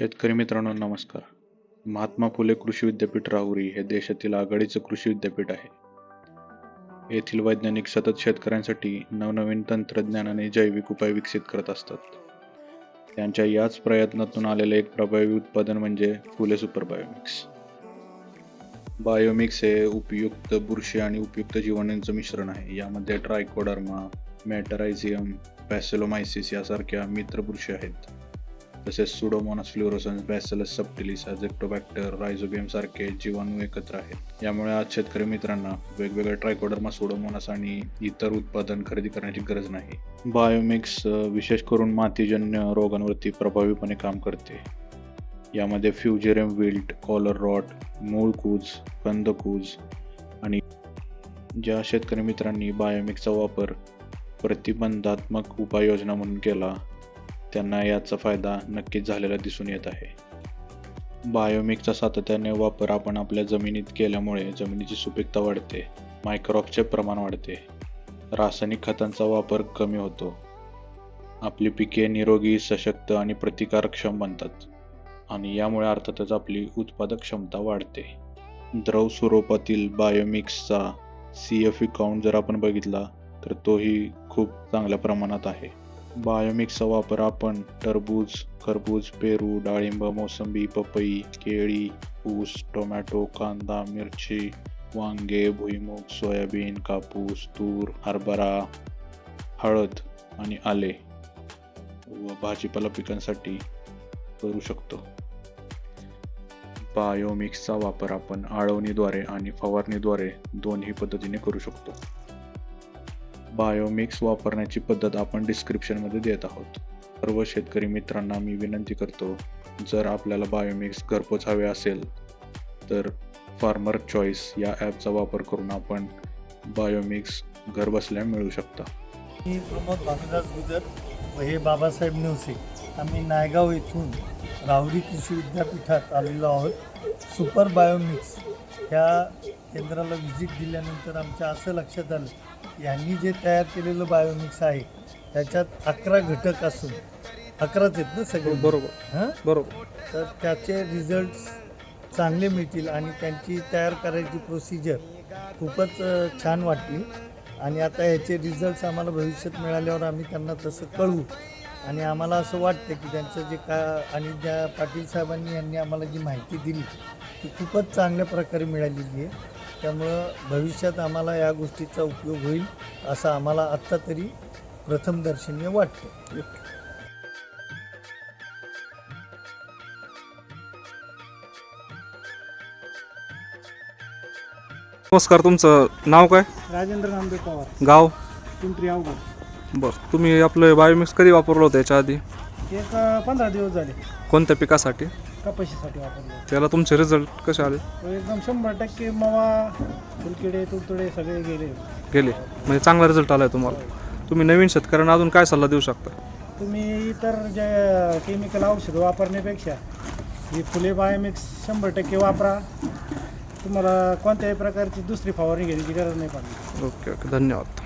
शेतकरी मित्रांनो नमस्कार. महात्मा फुले कृषी विद्यापीठ राहुरी हे देशातील आघाडीचं कृषी विद्यापीठ आहे. येथील वैज्ञानिक सतत शेतकऱ्यांसाठी नवनवीन तंत्रज्ञानाने जैविक उपाय विकसित करत असतात. त्यांच्या याच प्रयत्नातून आलेले एक प्रभावी उत्पादन म्हणजे फुले सुपर बायोमिक्स. बायोमिक्स हे उपयुक्त बुरशी आणि उपयुक्त जीवाणूंचं मिश्रण आहे. यामध्ये ट्रायकोडर्मा मॅटरायझियम पॅसेलोमायसिस यासारख्या मित्र बुरशी आहेत. तसेच pseudomonas fluorescens bacillus subtilis azotobacter rhizobium सारखे जीवाणू एकत्र आहेत. यामुळे आज शेतकरी मित्रांना वेगवेगळ्या ट्रायकोडर्मा सुडोमोनास आणि इतर उत्पादन खरेदी करण्याची गरज नाही. बायोमिक्स विशेष करून मातीजन्य रोगांवरती प्रभावीपणे काम करते. यामध्ये फ्युजेरियम विल्ट कॉलर रॉट मूळ कूज कंद कंदकूज आणि ज्या शेतकरी मित्रांनी बायोमिक्सचा वापर प्रतिबंधात्मक उपाययोजना म्हणून केला त्यांना याचा फायदा नक्कीच झालेला दिसून येत आहे. बायोमिकचा सातत्याने वापर आपण आपल्या जमिनीत केल्यामुळे जमिनीची सुपीकता वाढते मायक्रॉपचे प्रमाण वाढते रासायनिक खतांचा वापर कमी होतो. आपली पिके निरोगी सशक्त आणि प्रतिकारक्षम बनतात आणि यामुळे अर्थातच आपली उत्पादक क्षमता वाढते. द्रव स्वरूपातील बायोमिक्सचा सी एफ काउंट जर आपण बघितला तर तोही खूप चांगल्या प्रमाणात आहे. बायोमिक्सचा वापर आपण टरबूज खरबूज पेरू डाळिंब मोसंबी पपई केळी ऊस टोमॅटो कांदा मिरची वांगे भुईमूग सोयाबीन कापूस तूर हरभरा हळद आणि आले व भाजीपाला पिकांसाठी करू शकतो. बायोमिक्सचा वापर आपण आळवणीद्वारे आणि फवारणीद्वारे दोन्ही पद्धतीने करू शकतो. बायोमिक्स वापरण्याची पद्धत आपण डिस्क्रिप्शनमध्ये देत आहोत. सर्व शेतकरी मित्रांना मी विनंती करतो जर आपल्याला बायोमिक्स घरपोच हवे असेल तर फार्मर चॉईस या ॲपचा वापर करून आपण बायोमिक्स घरबसल्या मिळू शकता. मी प्रमोद भानुदास गुजर व हे बाबासाहेब नेवसे. आम्ही नायगाव येथून राहुरी कृषी विद्यापीठात आलेलो आहोत. सुपर बायोमिक्स ह्या केंद्राला व्हिजिट दिल्यानंतर आमच्या असं लक्षात आलं यांनी जे तयार केलेलं बायोमिक्स आहे त्याच्यात अकरा घटक असून अकराच आहेत ना सगळे? बरोबर. हां? बरोबर. तर त्याचे रिझल्ट्स चांगले मिळतील आणि त्यांची तयार करायची प्रोसिजर खूपच अ, छान वाटली. आणि आता ह्याचे रिझल्ट्स आम्हाला भविष्यात मिळाल्यावर आम्ही त्यांना तसं कळवू. आणि आम्हाला असं वाटतं की त्यांचं जे का आणि ज्या पाटील साहेबांनी यांनी आम्हाला जी माहिती दिली ती खूपच चांगल्या प्रकारे मिळालेली आहे. त्यामुळं भविष्यात आम्हाला या गोष्टीचा उपयोग होईल असं आम्हाला आत्ता तरी प्रथमदर्शनीय वाटतं. नमस्कार तुमचं नाव काय? राजेंद्र नामदेव पवार. गाव? पिंपरी अवघड. बरं तुम्ही आपलं बायोमिक्स कधी वापरलं होतं याच्या आधी? एक पंधरा दिवस झाले. कोणत्या पिकासाठी? कपाशीसाठी वापरले. त्याला तुमचे रिझल्ट कसे आले? एकदम शंभर टक्के मवा फुलकिडे तुडतुडे सगळे गेले. गेले. म्हणजे चांगला रिझल्ट आला आहे तुम्हाला. तुम्ही नवीन शेतकऱ्यांना अजून काय सल्ला देऊ शकता? तुम्ही इतर जे केमिकल औषधं वापरण्यापेक्षा ही फुले बायोमिक्स शंभर टक्के वापरा. तुम्हाला कोणत्याही प्रकारची दुसरी फवारणी घेण्याची गरज नाही पडणार. Okay okay. धन्यवाद.